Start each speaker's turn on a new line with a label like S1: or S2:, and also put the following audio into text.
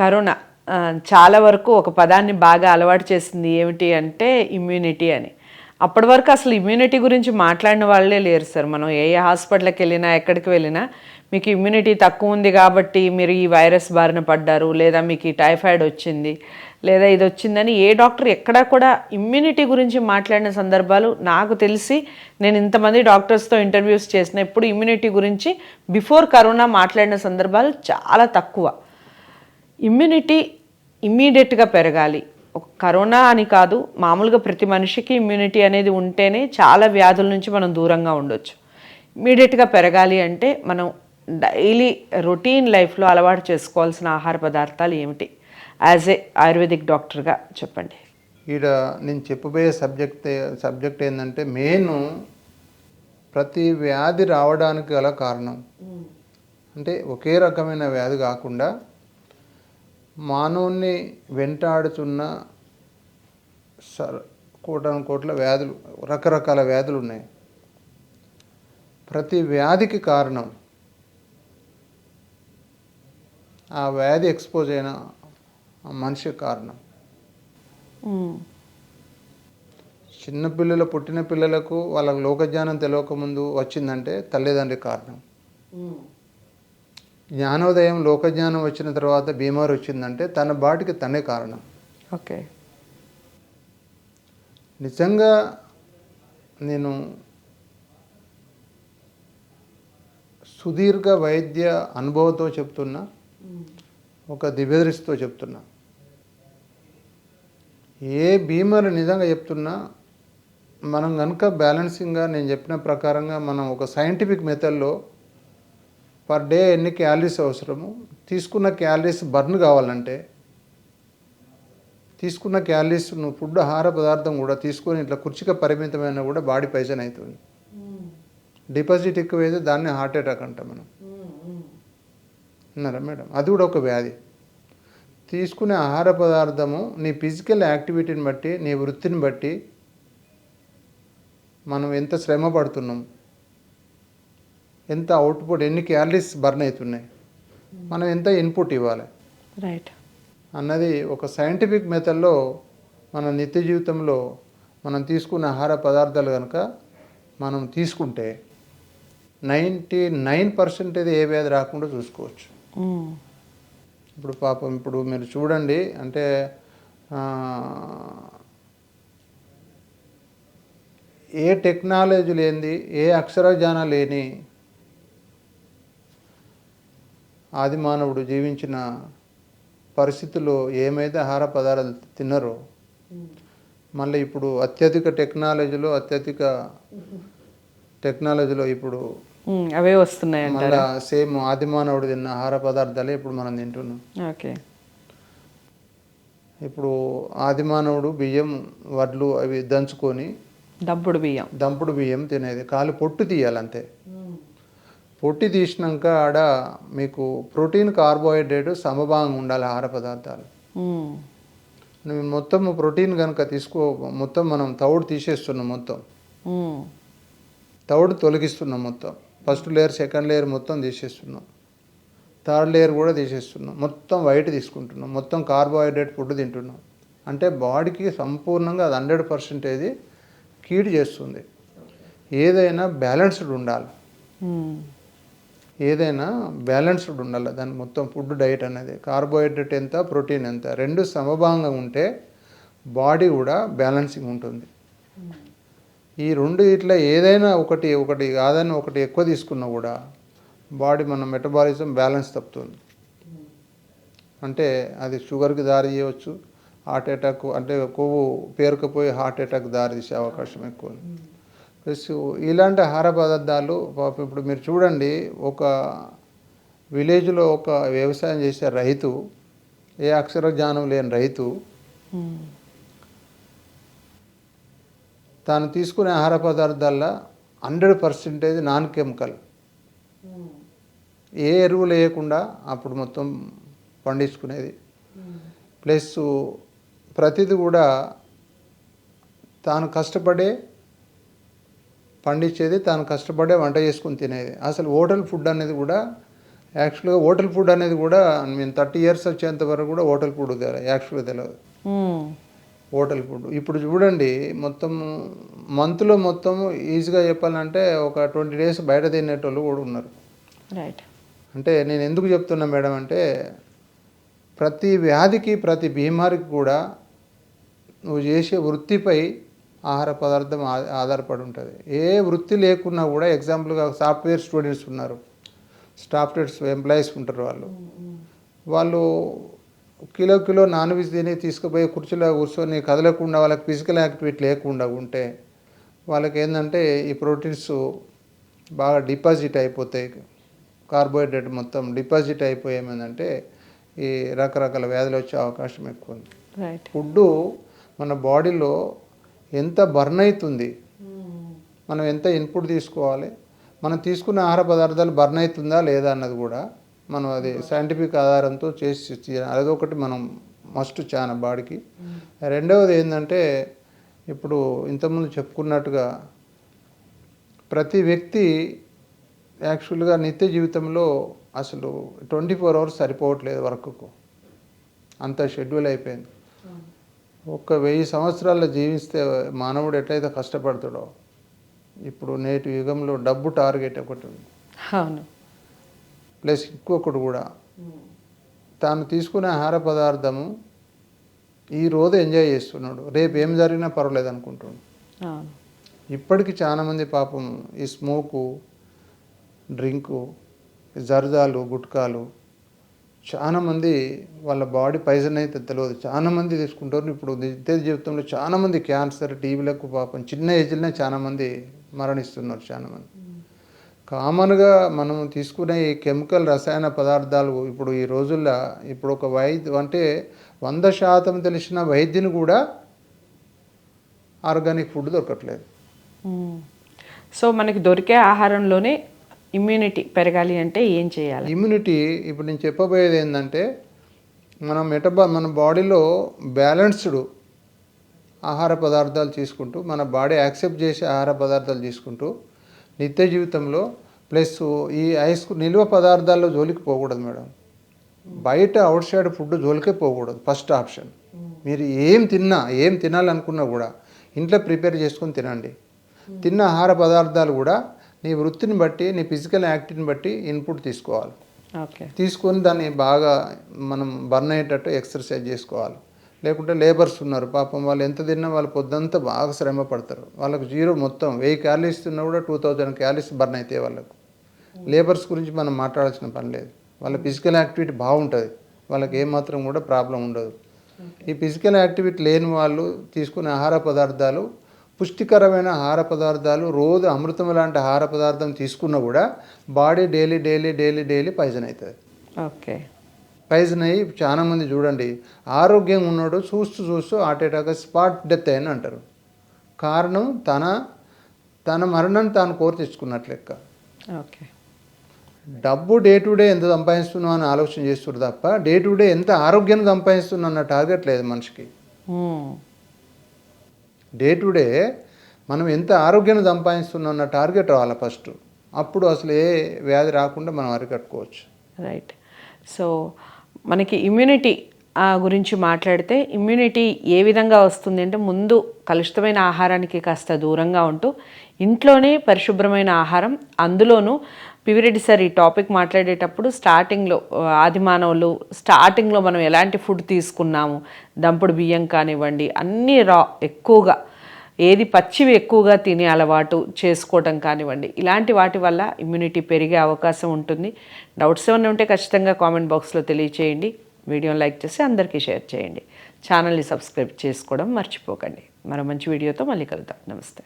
S1: Corona చాలా వరకు ఒక పదాన్ని బాగా అలవాటు చేసింది ఏమిటి అంటే ఇమ్యూనిటీ అని. అప్పటి వరకు అసలు ఇమ్యూనిటీ గురించి మాట్లాడిన వాళ్ళే లేరు సార్. మనం ఏ ఏ హాస్పిటల్కి వెళ్ళినా ఎక్కడికి వెళ్ళినా మీకు ఇమ్యూనిటీ తక్కువ ఉంది కాబట్టి మీరు ఈ వైరస్ బారిన పడ్డారు లేదా మీకు ఈ టైఫాయిడ్ వచ్చింది లేదా ఇది వచ్చిందని ఏ డాక్టర్ ఎక్కడా కూడా ఇమ్యూనిటీ గురించి మాట్లాడిన సందర్భాలు నాకు తెలిసి నేను ఇంతమంది డాక్టర్స్తో ఇంటర్వ్యూస్ చేసిన ఎప్పుడు ఇమ్యూనిటీ గురించి బిఫోర్ కరోనా మాట్లాడిన సందర్భాలు చాలా తక్కువ. ఇమ్యూనిటీ ఇమ్మీడియట్గా పెరగాలి. ఒక కరోనా అని కాదు మామూలుగా ప్రతి మనిషికి ఇమ్యూనిటీ అనేది ఉంటేనే చాలా వ్యాధుల నుంచి మనం దూరంగా ఉండొచ్చు. ఇమ్మీడియట్గా పెరగాలి అంటే మనం డైలీ రొటీన్ లైఫ్లో అలవాటు చేసుకోవాల్సిన ఆహార పదార్థాలు ఏమిటి? యాజ్ ఏ ఆయుర్వేదిక్ డాక్టర్గా చెప్పండి.
S2: ఈడ నేను చెప్పబోయే సబ్జెక్ట్ సబ్జెక్ట్ ఏంటంటే మెయిన్ ప్రతి వ్యాధి రావడానికి గల కారణం. అంటే ఒకే రకమైన వ్యాధి కాకుండా మానవుణ్ణి వెంటాడుతున్న సర్ కోటాను కోట్ల వ్యాధులు రకరకాల వ్యాధులు ఉన్నాయి ప్రతి వ్యాధికి కారణం ఆ వ్యాధి ఎక్స్పోజ్ అయిన మనిషి కారణం. చిన్నపిల్లలు పుట్టిన పిల్లలకు వాళ్ళకి లోకజ్ఞానం తెలియకముందు వచ్చిందంటే తల్లిదండ్రి కారణం. జ్ఞానోదయం లోకజ్ఞానం వచ్చిన తర్వాత బీమారు వచ్చిందంటే తన బాటికి తనే కారణం.
S1: ఓకే.
S2: నిజంగా నేను సుదీర్ఘ వైద్య అనుభవంతో చెప్తున్నా ఒక దివ్యదృష్టితో చెప్తున్నా. ఏ బీమారు నిజంగా చెప్తున్నా మనం కనుక బ్యాలెన్సింగ్గా నేను చెప్పిన ప్రకారంగా మనం ఒక సైంటిఫిక్ మెథడ్లో పర్ డే ఎన్ని క్యాలరీస్ అవసరము? తీసుకున్న క్యాలరీస్ బర్న్ కావాలంటే తీసుకున్న క్యాలరీస్ నువ్వు ఫుడ్ ఆహార పదార్థం కూడా తీసుకొని ఇట్లా కుర్చీగా పరిమితమైన కూడా బాడీ పైసన్ అవుతుంది డిపాజిట్ ఎక్కువైతే దాన్ని హార్ట్ అటాక్ అంటాం మనం. ఉన్నారా మేడం? అది కూడా ఒక వ్యాధి. తీసుకునే ఆహార పదార్థము నీ ఫిజికల్ యాక్టివిటీని బట్టి నీ వృత్తిని బట్టి మనం ఎంత శ్రమ పడుతున్నాం? ఎంత అవుట్పుట్ ఎన్ని క్యాలరీస్ బర్న్ అవుతున్నాయి? మనం ఎంత ఇన్పుట్ ఇవ్వాలి?
S1: రైట్
S2: అన్నది ఒక సైంటిఫిక్ మెథడ్లో మన నిత్య జీవితంలో మనం తీసుకున్న ఆహార పదార్థాలు కనుక మనం తీసుకుంటే నైంటీ నైన్ పర్సెంటేజ్ ఏ వ్యాధి రాకుండా చూసుకోవచ్చు. ఇప్పుడు పాపం ఇప్పుడు మీరు చూడండి అంటే ఏ టెక్నాలజీ లేనిది ఏ అక్షరజ్ఞానం లేని ఆది మానవుడు జీవించిన పరిస్థితుల్లో ఏమైతే ఆహార పదార్థాలు తిన్నారో మళ్ళీ ఇప్పుడు అత్యధిక టెక్నాలజీలో అత్యధిక టెక్నాలజీలో ఇప్పుడు
S1: అవే వస్తున్నాయి
S2: మళ్ళా సేమ్ ఆది మానవుడు తిన్న ఆహార పదార్థాలే ఇప్పుడు మనం తింటున్నాం.
S1: ఓకే.
S2: ఇప్పుడు ఆది మానవుడు బియ్యం వడ్లు అవి దంచుకొని
S1: దంపుడు బియ్యం.
S2: దంపుడు బియ్యం తినేది. కాలు పొట్టు తీయాలంతే. పొట్టి తీసినాక ఆడ మీకు ప్రోటీన్ కార్బోహైడ్రేట్ సమభాగంగా ఉండాలి ఆహార పదార్థాలు. మొత్తం ప్రోటీన్ కనుక తీసుకో మొత్తం మనం తవుడు తీసేస్తున్నాం మొత్తం. తవుడు తొలగిస్తున్నాం మొత్తం. ఫస్ట్ లేయర్ సెకండ్ లేయర్ మొత్తం తీసేస్తున్నాం. థర్డ్ లేయర్ కూడా తీసేస్తున్నాం. మొత్తం వైట్ తీసుకుంటున్నాం. మొత్తం కార్బోహైడ్రేట్ ఫుడ్ తింటున్నాం. అంటే బాడీకి సంపూర్ణంగా అది హండ్రెడ్ పర్సెంటేజ్ కీడు చేస్తుంది. ఏదైనా బ్యాలెన్స్డ్ ఉండాలి. ఏదైనా బ్యాలెన్స్డ్ ఉండాలి. దాని మొత్తం ఫుడ్ డైట్ అనేది కార్బోహైడ్రేట్ ఎంత ప్రోటీన్ ఎంత రెండు సమభాగంగా ఉంటే బాడీ కూడా బ్యాలెన్సింగ్ ఉంటుంది. ఈ రెండు ఇట్లా ఏదైనా ఒకటి ఒకటి కాదని ఒకటి ఎక్కువ తీసుకున్నా కూడా బాడీ మన మెటబాలిజం బ్యాలెన్స్ తప్పుతుంది. అంటే అది షుగర్కి దారి చేయవచ్చు హార్ట్ అటాక్ అంటే కొవ్వు పేరుకుపోయి హార్ట్ అటాక్ దారి తీసే అవకాశం ఎక్కువ ఉంది. ప్లస్ ఇలాంటి ఆహార పదార్థాలు పాపం ఇప్పుడు మీరు చూడండి ఒక విలేజ్లో ఒక వ్యవసాయం చేసే రైతు ఏ అక్షర జ్ఞానం లేని రైతు తాను తీసుకునే ఆహార పదార్థాల్లో హండ్రెడ్ పర్సెంటేజ్ నాన్ కెమికల్. ఏ ఎరువులు వేయకుండా అప్పుడు మొత్తం పండించుకునేది. ప్లస్ ప్రతిది కూడా తాను కష్టపడే పండించేది తాను కష్టపడే వంట చేసుకుని తినేది. అసలు హోటల్ ఫుడ్ అనేది కూడా యాక్చువల్గా హోటల్ ఫుడ్ అనేది కూడా మేము థర్టీ ఇయర్స్ వచ్చేంత వరకు కూడా హోటల్ ఫుడ్ తెలియదు యాక్చువల్గా తెలియదు. Hotel food. ఇప్పుడు చూడండి మొత్తం మంత్లో మొత్తం ఈజీగా చెప్పాలంటే ఒక ట్వంటీ డేస్ బయట తినేటోళ్ళు కూడా ఉన్నారు.
S1: రైట్.
S2: అంటే నేను ఎందుకు చెప్తున్నా మేడం అంటే ప్రతి వ్యాధికి ప్రతి బీమారికి కూడా నువ్వు చేసే వృత్తిపై ఆహార పదార్థం ఆధారపడి ఉంటుంది. ఏ వృత్తి లేకున్నా కూడా ఎగ్జాంపుల్గా సాఫ్ట్వేర్ స్టూడెంట్స్ ఉన్నారు. సాఫ్ట్వేర్ ఎంప్లాయీస్ ఉంటారు వాళ్ళు. వాళ్ళు కిలో కిలో నాన్ వెజ్ తిని తీసుకుపోయి కుర్చీలో కూర్చొని కదలకుండా వాళ్ళకి ఫిజికల్ యాక్టివిటీ లేకుండా ఉంటే వాళ్ళకి ఏంటంటే ఈ ప్రోటీన్స్ బాగా డిపాజిట్ అయిపోతాయి. కార్బోహైడ్రేట్ మొత్తం డిపాజిట్ అయిపోయి ఏమైందంటే ఈ రకరకాల వ్యాధులు వచ్చే అవకాశం ఎక్కువ ఉంది.
S1: రైట్
S2: ఫుడ్ మన బాడీలో ఎంత బర్న్ అవుతుంది? మనం ఎంత ఇన్పుట్ తీసుకోవాలి? మనం తీసుకున్న ఆహార పదార్థాలు బర్న్ అవుతుందా లేదా అన్నది కూడా మనం అది సైంటిఫిక్ ఆధారంతో చేసి. అదొకటి మనం మస్ట్ చాలా బాడీకి. రెండవది ఏంటంటే ఇప్పుడు ఇంతకుముందు చెప్పుకున్నట్టుగా ప్రతి వ్యక్తి యాక్చువల్గా నిత్య జీవితంలో అసలు ట్వంటీ ఫోర్ అవర్స్ సరిపోవట్లేదు వర్క్కు. అంత షెడ్యూల్ అయిపోయింది. ఒక వెయ్యి సంవత్సరాల్లో జీవిస్తే మానవుడు ఎట్లయితే కష్టపడతాడో ఇప్పుడు నేటి యుగంలో డబ్బు టార్గెట్ ఒకటి ఉంది.
S1: అవును.
S2: ప్లస్ ఇంకొకటి కూడా. తాను తీసుకునే ఆహార పదార్థము ఈ రోజు ఎంజాయ్ చేస్తున్నాడు. రేపు ఏం జరిగినా పర్వాలేదు అనుకుంటున్నాడు. ఇప్పటికి చాలామంది పాపం ఈ స్మోకు డ్రింకు జర్దాలు గుట్కాలు చాలామంది వాళ్ళ బాడీ పైజన్ అయితే తెలియదు. చాలామంది తీసుకుంటారు. ఇప్పుడు నిత్య జీవితంలో చాలామంది క్యాన్సర్ టీవీలకు పాపం చిన్న ఏజ్లోనే చాలామంది మరణిస్తున్నారు చాలామంది కామన్గా మనం తీసుకునే ఈ కెమికల్ రసాయన పదార్థాలు ఇప్పుడు ఈ రోజుల్లో ఇప్పుడు ఒక వైద్య అంటే వంద శాతం తెలిసిన వైద్యుని కూడా ఆర్గానిక్ ఫుడ్ దొరకట్లేదు.
S1: సో మనకి దొరికే ఆహారంలోనే ఇమ్యూనిటీ పెరగాలి అంటే ఏం చేయాలి?
S2: ఇమ్యూనిటీ ఇప్పుడు నేను చెప్పబోయేది ఏంటంటే మన మెటబా మన బాడీలో బ్యాలెన్స్డ్ ఆహార పదార్థాలు తీసుకుంటూ మన బాడీ యాక్సెప్ట్ చేసే ఆహార పదార్థాలు తీసుకుంటూ నిత్య జీవితంలో ప్లస్ ఈ ఐస్ నిల్వ పదార్థాల్లో జోలికి పోకూడదు మేడం. బయట అవుట్ సైడ్ ఫుడ్ జోలికే పోకూడదు ఫస్ట్ ఆప్షన్ మీరు ఏం తిన్నా ఏం తినాలనుకున్నా కూడా ఇంట్లో ప్రిపేర్ చేసుకొని తినండి. తిన్న ఆహార పదార్థాలు కూడా నీ వృత్తిని బట్టి నీ ఫిజికల్ యాక్టివిటీని బట్టి ఇన్పుట్ తీసుకోవాలి.
S1: ఓకే.
S2: తీసుకొని దాన్ని బాగా మనం బర్న్ అయ్యేటట్టు ఎక్సర్సైజ్ చేసుకోవాలి. లేకుంటే లేబర్స్ ఉన్నారు పాపం వాళ్ళు ఎంత తిన్నా వాళ్ళు పొద్దంతా బాగా శ్రమ పడతారు. వాళ్ళకు జీరో మొత్తం వెయ్యి క్యాలరీస్ తిన్నా కూడా టూ థౌజండ్ క్యాలరీస్ బర్న్ అవుతాయి వాళ్ళకు. లేబర్స్ గురించి మనం మాట్లాడాల్సిన పని లేదు. వాళ్ళ ఫిజికల్ యాక్టివిటీ బాగుంటుంది. వాళ్ళకి ఏమాత్రం కూడా ప్రాబ్లం ఉండదు. ఈ ఫిజికల్ యాక్టివిటీ లేని వాళ్ళు తీసుకునే ఆహార పదార్థాలు పుష్టికరమైన ఆహార పదార్థాలు రోజు అమృతం లాంటి ఆహార పదార్థం తీసుకున్నా కూడా body daily daily daily daily poison అవుతుంది.
S1: ఓకే.
S2: పైజన్ అయ్యి చాలా మంది చూడండి ఆరోగ్యంగా ఉన్నాడు చూస్తూ చూస్తూ హార్ట్ అటాక్ స్పాట్ డెత్ అయిన అంటారు. కారణం తన తన మరణాన్ని తాను కోరి తెచ్చుకున్నట్లు లెక్క.
S1: ఓకే.
S2: డబ్బు డే టు డే ఎంత సంపాదిస్తున్నావు అని ఆలోచన చేస్తున్నారు తప్ప డే టు డే ఎంత ఆరోగ్యాన్ని సంపాదిస్తున్నా అన్న టార్గెట్ లేదు మనిషికి. డే టు డే మనం ఎంత ఆరోగ్యాన్ని సంపాదిస్తున్నాం అన్న టార్గెట్ రావాలి ఫస్ట్. అప్పుడు అసలు ఏ వ్యాధి రాకుండా మనం అరికట్టుకోవచ్చు.
S1: రైట్ సో మనకి ఇమ్యూనిటీ ఆ, గురించి మాట్లాడితే ఇమ్యూనిటీ ఏ విధంగా వస్తుంది అంటే ముందు కలుషితమైన ఆహారానికి కాస్త దూరంగా ఉంటూ ఇంట్లోనే పరిశుభ్రమైన ఆహారం అందులోనూ పివిరెడ్డి సార్ ఈ టాపిక్ మాట్లాడేటప్పుడు స్టార్టింగ్లో ఆదిమానవులు ఆది మానవులు స్టార్టింగ్లో మనం ఎలాంటి ఫుడ్ తీసుకున్నాము? దంపుడు బియ్యం కానివ్వండి అన్నీ రా ఎక్కువగా ఏది పచ్చివి ఎక్కువగా తినే అలవాటు చేసుకోవటం కానివ్వండి ఇలాంటి వాటి వల్ల ఇమ్యూనిటీ పెరిగే అవకాశం ఉంటుంది. డౌట్స్ ఏమైనా ఉంటే ఖచ్చితంగా కామెంట్ బాక్స్లో తెలియచేయండి. వీడియోని లైక్ చేసి అందరికీ షేర్ చేయండి. ఛానల్ని సబ్స్క్రైబ్ చేసుకోవడం మర్చిపోకండి. మరో మంచి వీడియోతో మళ్ళీ కలుద్దాం. నమస్తే.